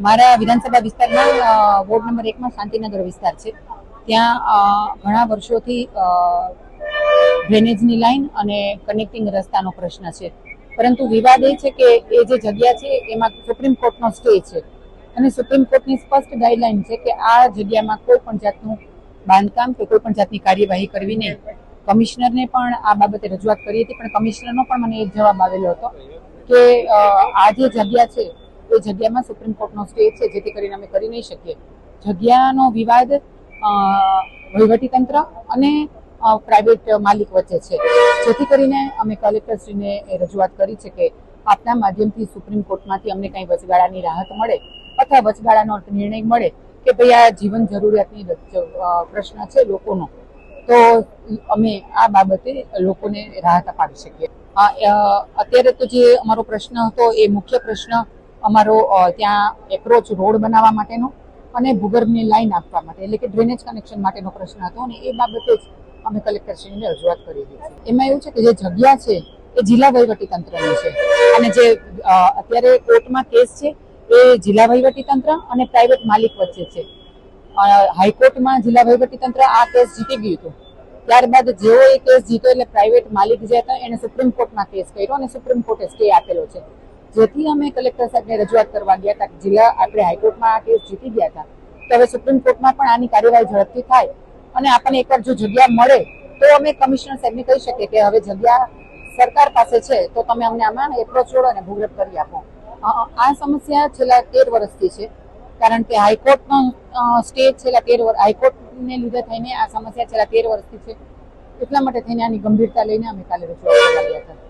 મારા વિધાનસભા વિસ્તારમાં વોર્ડ નંબર એકમાં શાંતિનગર વિસ્તાર છે. ત્યાં ઘણા વર્ષોથી ડ્રેનેજની લાઈન અને કનેક્ટિંગ રસ્તાનો પ્રશ્ન છે. પરંતુ વિવાદ એ છે કે એ જે જગ્યા છે, એમાં સુપ્રીમ કોર્ટનો સ્ટે છે. અને સુપ્રીમ કોર્ટની સ્પષ્ટ ગાઈડલાઈન છે કે આ જગ્યામાં કોઈ પણ જાતનું બાંધકામ કે કોઈ પણ જાતની કાર્યવાહી કરવી નહીં. કમિશનરને પણ આ બાબતે રજૂઆત કરી હતી, પણ કમિશનરનો પણ મને એક જવાબ આવેલો હતો કે આ જે જગ્યા છે એ જગ્યામાં સુપ્રીમ કોર્ટનો સ્ટે છે, જેથી કરીને અમે કરી નહીં શકીએ. જગ્યાનો વિવાદ વહીવટીતંત્ર અને પ્રાઇવેટ માલિક વચ્ચે છે. જેથી કરીને અમે કલેક્ટરશ્રીને રજૂઆત કરી છે કે આપના માધ્યમથી સુપ્રીમ કોર્ટમાંથી અમને કંઈ વચગાળાની રાહત મળે અથવા વચગાળાનો નિર્ણય મળે કે ભાઈ આ જીવન જરૂરિયાતની પ્રશ્ન છે લોકોનો, તો અમે આ બાબતે લોકોને રાહત અપાવી શકીએ. અત્યારે તો જે અમારો પ્રશ્ન હતો એ મુખ્ય પ્રશ્ન અમારો ત્યાં એપ્રોચ રોડ બનાવવા માટેનો અને ભૂગર્ભની લાઈન આપવા માટે, એટલે કે ડ્રેનેજ કનેક્શન માટેનો પ્રશ્ન હતો અને એ બાબતે જ અમે કલેક્ટરશ્રીને રજૂઆત કરી હતી. એમાં એવું છે કે જે જગ્યા છે એ જિલ્લા વહીવટી તંત્રની છે. અને જે અત્યારે કોર્ટમાં કેસ છે એ જિલ્લા વહીવટી તંત્ર અને પ્રાઇવેટ માલિક વચ્ચે છે. હાઈકોર્ટમાં જિલ્લા વહીવટી તંત્ર આ કેસ જીતી ગયું હતું. ત્યારબાદ જેવો એ કેસ જીતો એટલે પ્રાઇવેટ માલિક જે હતા એને સુપ્રીમ કોર્ટમાં કેસ કર્યો અને સુપ્રીમ કોર્ટે સ્ટે આપેલો છે. જેથી અમે કલેક્ટર સાહેબને રજૂઆત કરવા ગયા હતા કે જિલ્લા આપણે હાઈકોર્ટમાં આ કેસ જીતી ગયા હતા, તો હવે સુપ્રીમ કોર્ટમાં પણ આની કાર્યવાહી ઝડપથી થાય અને આપણને એકવાર જો જગ્યા મળે તો અમે કમિશનર સાહેબને કહી શકીએ કે હવે જગ્યા સરકાર પાસે છે, તો તમે અમને આમાં એપ્રોચ જોડો અને ભૂગર્ભ કરી આપો. આ સમસ્યા છેલ્લા તેર વર્ષથી છે, કારણ કે હાઈકોર્ટનો સ્ટે છેલ્લા તેર વર્ષ હાઈકોર્ટને લીધે થઈને આ સમસ્યા છેલ્લા તેર વર્ષથી છે, એટલા માટે થઈને આની ગંભીરતા લઈને અમે કાલે રજૂઆત કરવા હતા.